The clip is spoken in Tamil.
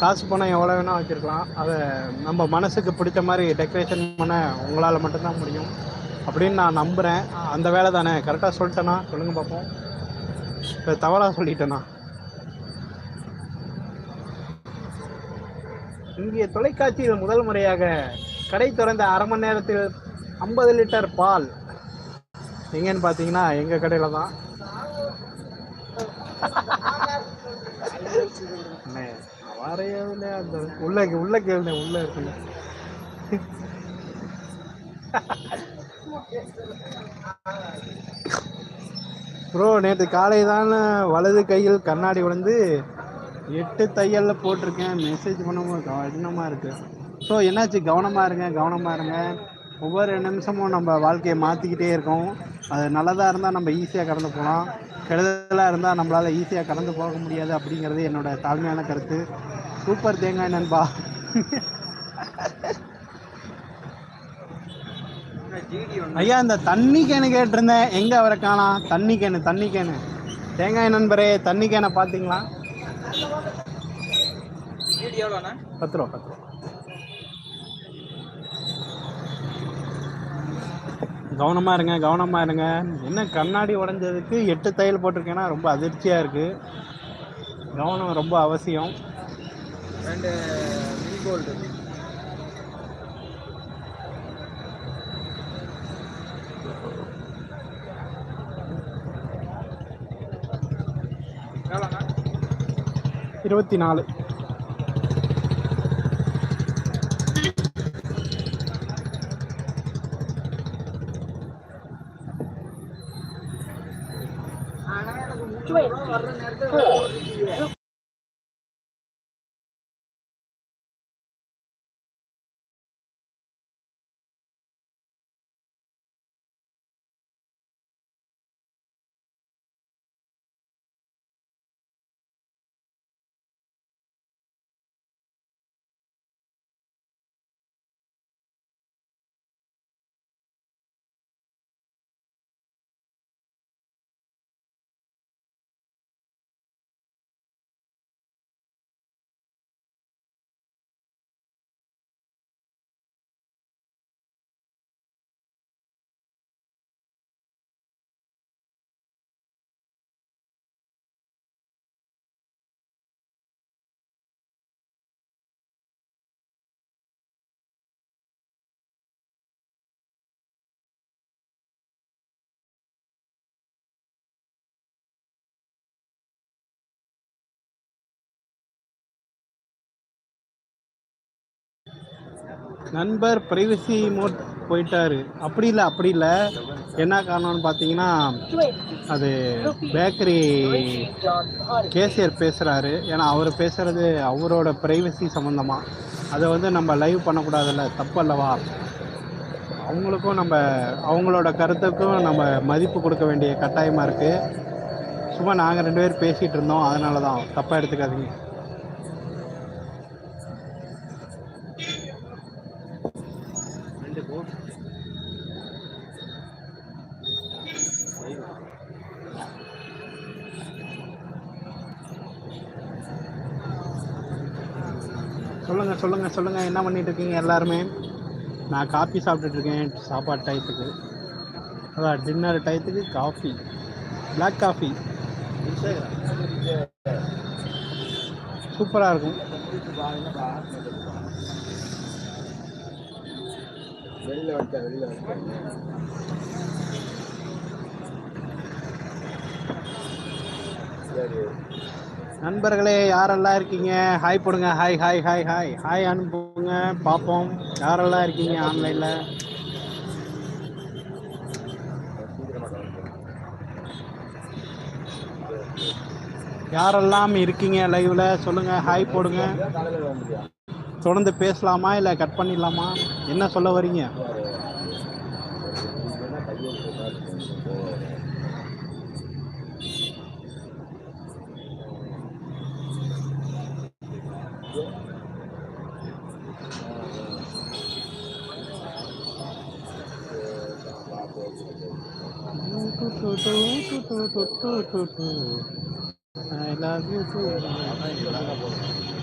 காசு பணம் எவ்வளோ வேணால் வச்சுருக்கலாம். அதை நம்ம மனசுக்கு பிடிச்ச மாதிரி டெக்கரேஷன் பண்ண உங்களால் மட்டும்தான் முடியும். அப்படின்னு நான் நம்புகிறேன் அந்த வேலை தானே. கரெக்டாக சொல்லிட்டேனா? சொல்லுங்க பார்ப்போம் இப்போ தவறாக சொல்லிட்டேனா? இங்கே தொலைக்காட்சியில் முதல் முறையாக கடை திறந்த அரை மணி நேரத்தில் ஐம்பது லிட்டர் பால். எங்கேன்னு பார்த்தீங்கன்னா எங்கள் கடையில் தான். உள்ள உள்ள கேளுங்க உள்ள இருக்குங்க ப்ரோ நேற்று காலை தான் வலது கையில் கண்ணாடி விழுந்து எட்டு தையலில் போட்டிருக்கேன். மெசேஜ் பண்ணவும் கடினமாக இருக்கு. ஸோ என்னாச்சு? கவனமாக இருங்க கவனமாக இருங்க. ஒவ்வொரு நிமிஷமும் நம்ம வாழ்க்கையை மாற்றிக்கிட்டே இருக்கோம். அது நல்லதாக இருந்தால் நம்ம ஈஸியாக கடந்து போகலாம். கெடுதலாக இருந்தால் நம்மளால் ஈஸியாக கடந்து போக முடியாது அப்படிங்கிறது என்னோட தாழ்மையான கருத்து. சூப்பர் தேங்காய் நண்பா. ஐயா இந்த தண்ணி கேனு கேட்டிருந்தேன். எங்க அவரை காணாம்? தண்ணி கேனு தண்ணி கேனு. தேங்காய் நண்பரே தண்ணி கேனை பார்த்தீங்களா? பத்து ரூபா பத்து ரூபா. கவனமா இருங்க கவனமா இருங்க. என்ன கண்ணாடி உடஞ்சதுக்கு எட்டு தையல் போட்டிருக்கேன்னா ரொம்ப அதிர்ச்சியா இருக்கு. கவனம் ரொம்ப அவசியம். ரெண்டு மினி கோல்டு. இருபத்தி நாலு நண்பர் பிரைவசி மோட் போயிட்டாரு. அப்படி இல்லை அப்படி இல்லை. என்ன காரணம்னு பார்த்தீங்கன்னா அது பேக்கரி கேசியர் பேசுகிறாரு ஏன்னா அவர் பேசுகிறது அவரோட ப்ரைவசி சம்மந்தமாக அதை வந்து நம்ம லைவ் பண்ணக்கூடாதுல்ல தப்பு அல்லவா அவங்களுக்கும் நம்ம அவங்களோட கருத்துக்கும் நம்ம மதிப்பு கொடுக்க வேண்டிய கட்டாயமாக இருக்குது சும்மா நாங்கள் ரெண்டு பேரும் பேசிகிட்டு இருந்தோம் அதனால தான் தப்பாக எடுத்துக்காதீங்க. சொல்லுங்க சொல்லுங்க சொல்லுங்க. என்ன பண்ணிட்டு இருக்கீங்க எல்லாருமே? நான் காஃபி சாப்பிட்டுட்டு இருக்கேன் சாப்பாடு டயத்துக்கு அதான் டின்னர் டயத்துக்கு காஃபி பிளாக் காஃபி சூப்பராக இருக்கும். வெளியில் வந்துட்டேன் வெளியில் வந்துட்டேன். சரி. நண்பர்களே யாரெல்லாம் இருக்கீங்க? ஹாய் போடுங்க. Hi hi hi hi hi அனுப்புங்க. பார்ப்போம். யாரெல்லாம் இருக்கீங்க ஆன்லைனில் யாரெல்லாம் இருக்கீங்க லைவில் சொல்லுங்க. ஹாய் போடுங்க. தொடர்ந்து பேசலாமா? இல்லை கட் பண்ணிடலாமா? என்ன சொல்ல வரீங்க? I love you too.